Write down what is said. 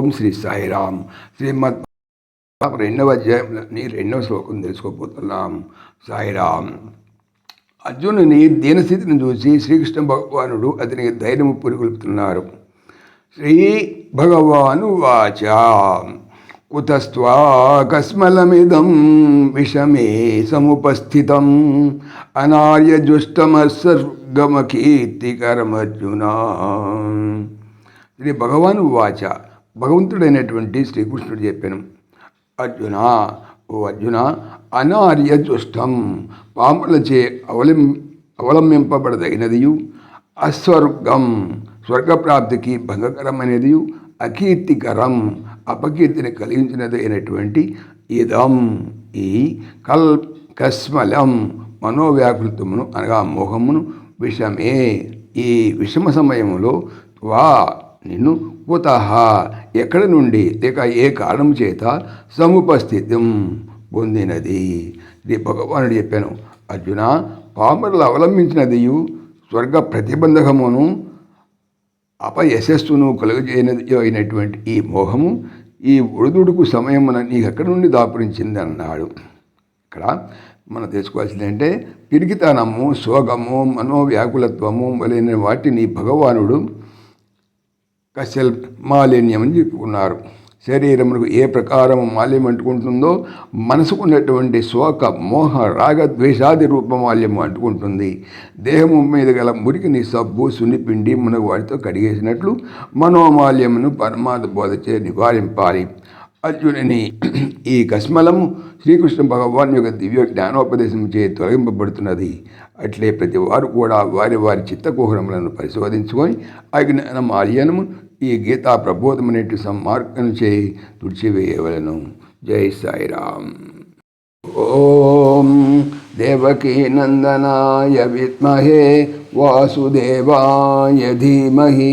ఓం శ్రీ సాయిరామ్. శ్రీమద్ రెండవ అధ్యాయంలోని రెండవ శ్లోకం తెలుసుకోబోతున్నాం. సాయిరామ్. అర్జునుని దీనస్థితిని చూసి శ్రీకృష్ణ భగవానుడు అతనికి ధైర్యము పురిగొల్పుతున్నారు. శ్రీ భగవాను వాచ. కుతస్వాకస్మలమిదం విషమే సముపస్థితం. అనార్యజుష్టమస్వర్గమకీర్తికరమర్జున శ్రీ భగవాను వాచ. భగవంతుడైనటువంటి శ్రీకృష్ణుడు చెప్పాను అర్జున ఓ అర్జున అనార్య దుష్టం పాములచే అవలం అవలంబింపబడదగినదియు. అస్వర్గం స్వర్గప్రాప్తికి భంగకరమైనది అకీర్తికరం అపకీర్తిని కలిగించినది అయినటువంటి ఇదం ఈ కల్ కస్మలం మనోవ్యాకృతమును అనగా మోహమును విషమే. ఈ విషమ సమయంలో వా నిన్ను కుతహ ఎక్కడి నుండి? లేక ఏ కారణం చేత? సముపస్థితం పొందినది. ఇది భగవానుడు చెప్పాను. అర్జున పామరులు అవలంబించినదియు స్వర్గ ప్రతిబంధకమును అపయశస్సును కలుగజేయనది అయినటువంటి ఈ మోహము ఈ ఉడుదుడుకు సమయమున నీకు ఎక్కడి నుండి దాపురించింది అన్నాడు ఇక్కడ మనం తెలుసుకోవాల్సింది అంటే పిరికితనము శోకము మనోవ్యాకులత్వము మొదలైన వాటిని భగవానుడు కశల్ మాలిన్యం అని చెప్పుకున్నారు. శరీరమునకు ఏ ప్రకారం మాల్యం అంటుకుంటుందో మనసుకు ఉన్నటువంటి శోక మోహ రాగ ద్వేషాది రూపమాల్యం అంటుకుంటుంది. దేహము మీద గల మురికిని సబ్బు సున్నిపిండి మునగు వాటితో కడిగేసినట్లు మనోమాల్యమును పరమాత్మ బోధచే నివారింపాలి. అర్జునుని ఈ కస్మలము శ్రీకృష్ణ భగవాన్ యొక్క దివ్య జ్ఞానోపదేశం చే తొలగింపబడుతున్నది. అట్లే ప్రతి వారు కూడా వారి వారి చిత్తకుహరములను పరిశోధించుకొని అజ్ఞాన జ్ఞానమాల్యనము ఈ గీతా ప్రబోధమనేటి సన్మార్గం చేయి తుడిచివేయవలను. జై సాయిరామ్. ఓం దేవకీ నందనాయ విద్మహే వాసుదేవాయ ధీమహి